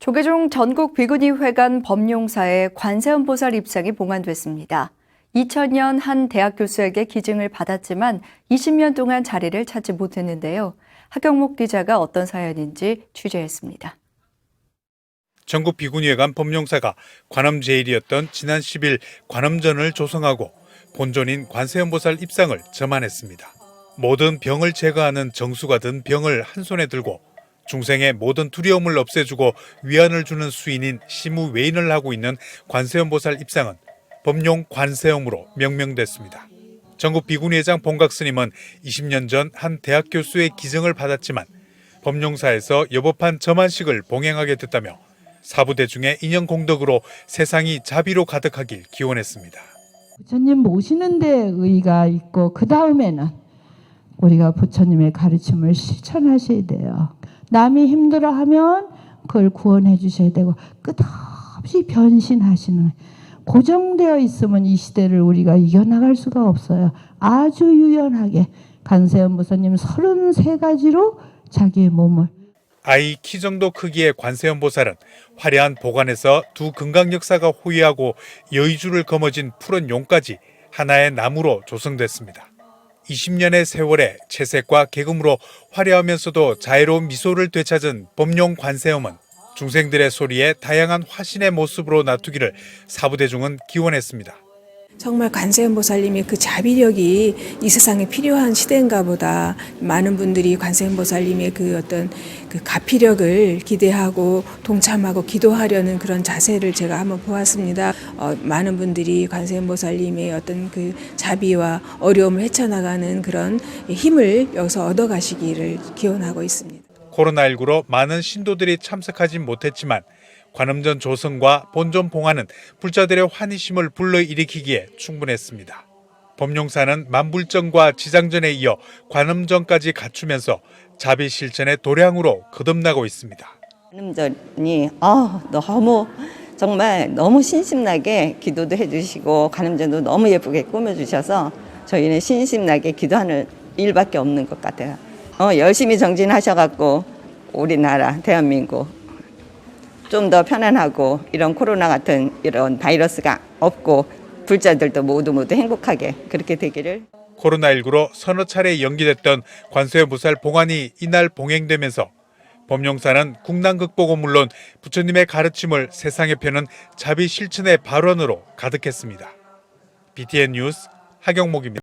조계종 전국 비구니 회관 법용사의 관세음보살 입상이 봉안됐습니다. 2000년 한 대학 교수에게 기증을 받았지만 20년 동안 자리를 찾지 못했는데요. 하경목 기자가 어떤 사연인지 취재했습니다. 전국 비구니회관 법용사가 관음 제일이었던 지난 10일 관음전을 조성하고 본존인 관세음보살 입상을 점안했습니다. 모든 병을 제거하는 정수가 든 병을 한 손에 들고 중생의 모든 두려움을 없애주고 위안을 주는 수인인 시무 외인을 하고 있는 관세음보살 입상은 법용 관세음으로 명명됐습니다. 전국 비구니회장 본각 스님은 20년 전 한 대학 교수의 기증을 받았지만 법용사에서 여법한 점안식을 봉행하게 됐다며 사부대중의 인연 공덕으로 세상이 자비로 가득하길 기원했습니다. 부처님 모시는 데 의의가 있고 그 다음에는 우리가 부처님의 가르침을 실천하셔야 돼요. 남이 힘들어하면 그걸 구원해 주셔야 되고 끝없이 변신하시는 고정되어 있으면 이 시대를 우리가 이겨나갈 수가 없어요. 아주 유연하게 간세음 부처님 33가지로 자기의 몸을 아이 키 정도 크기의 관세음보살은 화려한 보관에서 두 금강역사가 호위하고 여의주를 거머쥔 푸른 용까지 하나의 나무로 조성됐습니다. 20년의 세월에 채색과 개금으로 화려하면서도 자애로운 미소를 되찾은 법용 관세음은 중생들의 소리에 다양한 화신의 모습으로 나투기를 사부대중은 기원했습니다. 정말 관세음보살님의 그 자비력이 이 세상에 필요한 시대인가 보다. 많은 분들이 관세음보살님의 그 어떤 그 가피력을 기대하고 동참하고 기도하려는 그런 자세를 제가 한번 보았습니다. 어, 많은 분들이 관세음보살님의 어떤 그 자비와 어려움을 헤쳐나가는 그런 힘을 여기서 얻어가시기를 기원하고 있습니다. 코로나19로 많은 신도들이 참석하진 못했지만 관음전 조성과 본전 봉화는 불자들의 환희심을 불러일으키기에 충분했습니다. 법용사는 만불전과 지장전에 이어 관음전까지 갖추면서 자비 실천의 도량으로 거듭나고 있습니다. 관음전이 아 너무 정말 너무 신심나게 기도도 해주시고 관음전도 너무 예쁘게 꾸며주셔서 저희는 신심나게 기도하는 일밖에 없는 것 같아요. 어, 열심히 정진하셔갖고 우리나라 대한민국 좀 더 편안하고 이런 코로나 같은 이런 바이러스가 없고 불자들도 모두 모두 행복하게 그렇게 되기를 코로나19로 서너 차례 연기됐던 관세음보살 봉안이 이날 봉행되면서 법용사는 국난 극복은 물론 부처님의 가르침을 세상에 펴는 자비 실천의 발언으로 가득했습니다. BTN 뉴스 하경목입니다.